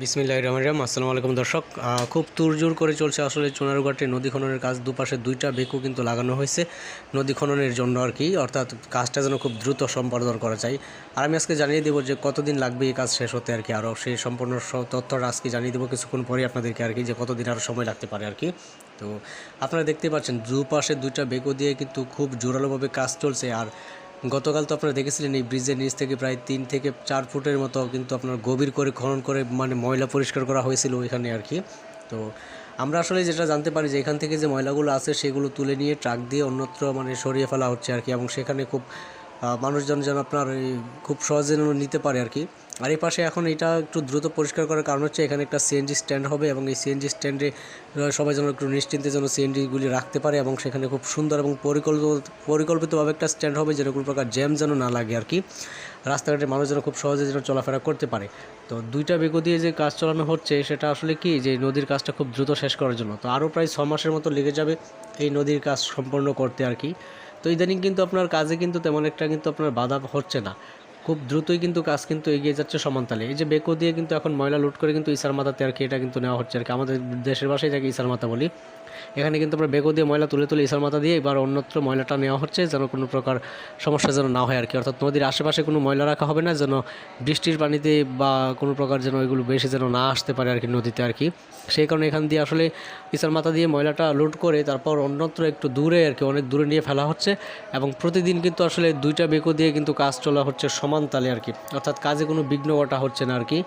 বিসমিল্লাহ রহমান রাম আসসালামু আলাইকুম দর্শক। খুব তুরজোর করে চলছে আসলে চুনারুঘাটে নদী খননের কাজ। দুপাশে দুইটা বেকু কিন্তু লাগানো হয়েছে। নদী খননের জন্য আর কি, অর্থাৎ কাজটা যেন খুব দ্রুত সম্পাদন করা যায়। আর আমি আজকে জানিয়ে দেবো যে কতদিন লাগবে এই কাজ শেষ হতে আর কি আরও সেই সম্পূর্ণ তথ্যটা আজকে জানিয়ে দেবো কিছুক্ষণ পরে আপনাদেরকে আর কি যে কতদিন আরও সময় লাগতে পারে আর কি। তো আপনারা দেখতে পাচ্ছেন, দুপাশে দুইটা বেকু দিয়ে কিন্তু খুব জোরালোভাবে কাজ চলছে। আর গতকাল তো আপনারা দেখেছিলেন এই ব্রিজের নিচ থেকে প্রায় তিন থেকে চার ফুটের মতো কিন্তু আপনার গভীর করে খনন করে মানে ময়লা পরিষ্কার করা হয়েছিল ওইখানে আর কি। তো আমরা আসলে যেটা জানতে পারি যে এখান থেকে যে ময়লাগুলো আছে সেগুলো তুলে নিয়ে ট্রাক দিয়ে অন্যত্র মানে সরিয়ে ফেলা হচ্ছে আর কি এবং সেখানে খুব মানুষজন যেন আপনার খুব সহজে যেন নিতে পারে আর কি। আর এই পাশে এখন এটা একটু দ্রুত পরিষ্কার করার কারণ হচ্ছে এখানে একটা সিএনজি স্ট্যান্ড হবে এবং এই সিএনজি স্ট্যান্ডে সবাই যেন একটু নিশ্চিন্তে যেন সিএনজিগুলি রাখতে পারে এবং সেখানে খুব সুন্দর এবং পরিকল্পিত পরিকল্পিতভাবে একটা স্ট্যান্ড হবে যেন কোনো প্রকার জ্যাম যেন না লাগে আর কি। রাস্তাঘাটে মানুষ যেন খুব সহজে যেন চলাফেরা করতে পারে। তো দুইটা বেগো দিয়ে যে কাজ চালানো হচ্ছে সেটা আসলে কি যে নদীর কাজটা খুব দ্রুত শেষ করার জন্য। তো আরও প্রায় ছ মাসের মতো লেগে যাবে এই নদীর কাজ সম্পন্ন করতে আর কি। তো ইদানিং কিন্তু আপনার কাজে কিন্তু তেমন একটা কিন্তু আপনার বাধা হচ্ছে না। খুব দ্রুতই কিন্তু কাজ কিন্তু এগিয়ে যাচ্ছে সমানতালে। এই যে বেকো দিয়ে কিন্তু এখন ময়লা লুট করে কিন্তু ইসার মাথাতে আর কি এটা কিন্তু নেওয়া হচ্ছে আর কি। আমাদের দেশের ভাষায় যাকে ইসার মাথা বলি। এখানে কিন্তু আমরা বেকো দিয়ে ময়লা তুলে তুলে ইসার মাথা দিয়ে এবার অন্যত্র ময়লাটা নেওয়া হচ্ছে যেন কোনো প্রকার সমস্যা যেন না হয় আর কি। অর্থাৎ নদীর আশেপাশে কোনো ময়লা রাখা হবে না, যেন বৃষ্টির পানিতে বা কোনো প্রকার যেন ওইগুলো বেশি যেন না আসতে পারে আর কি নদীতে আর কি। সেই কারণে এখান দিয়ে আসলে ইসার মাথা দিয়ে ময়লাটা লোড করে তারপর অন্যত্র একটু দূরে আর কি, অনেক দূরে নিয়ে ফেলা হচ্ছে। এবং প্রতিদিন কিন্তু আসলে দুইটা বেকো দিয়ে কিন্তু কাজ চলা হচ্ছে সমান তালে আর কি। অর্থাৎ কাজে কোনো বিঘ্ন ঘটা হচ্ছে না আর কি।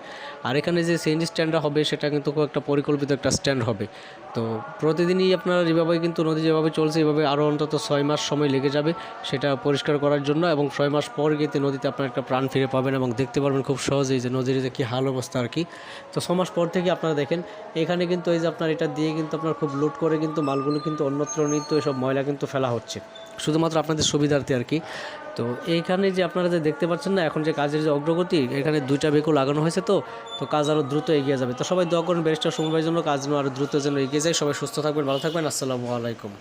আর এখানে যে সিএনজি স্ট্যান্ডটা হবে, সেটা কিন্তু খুব একটা পরিকল্পিত একটা স্ট্যান্ড হবে। তো প্রতিদিনই আপনার যেভাবে কিন্তু নদী যেভাবে চলছে, এভাবে আরও অন্তত ছয় মাস সময় লেগে যাবে সেটা পরিষ্কার করার জন্য এবং ছয় মাস পর গিয়ে নদীতে আপনার একটা প্রাণ ফিরে পাবেন এবং দেখতে পারবেন খুব সহজেই যে নদীর যে কী হাল অবস্থা আর কি। তো ছ মাস পর থেকে আপনারা দেখেন, এখানে কিন্তু এই যে আপনার এটা দিয়ে কিন্তু আপনার খুব লুট করে কিন্তু মালগুলো কিন্তু অন্যত্র নিত্য এসব ময়লা কিন্তু ফেলা হচ্ছে। শুধুমাত্র আপনাদের সুবিধার্থে আর কি। তো এইখানে যে আপনারা যে দেখতে পাচ্ছেন না, এখন যে কাজের যে অগ্রগতি, এখানে দুইটা বেকু লাগানো হয়েছে তো তো কাজ আরও দ্রুত এগিয়ে যাবে। তো সবাই দোয়া করুন ব্যারিস্টার সময়ের জন্য কাজ আরও দ্রুত যেন এগিয়ে যায়। সবাই সুস্থ থাকবেন, ভালো থাকবেন। আসসালামু আলাইকুম।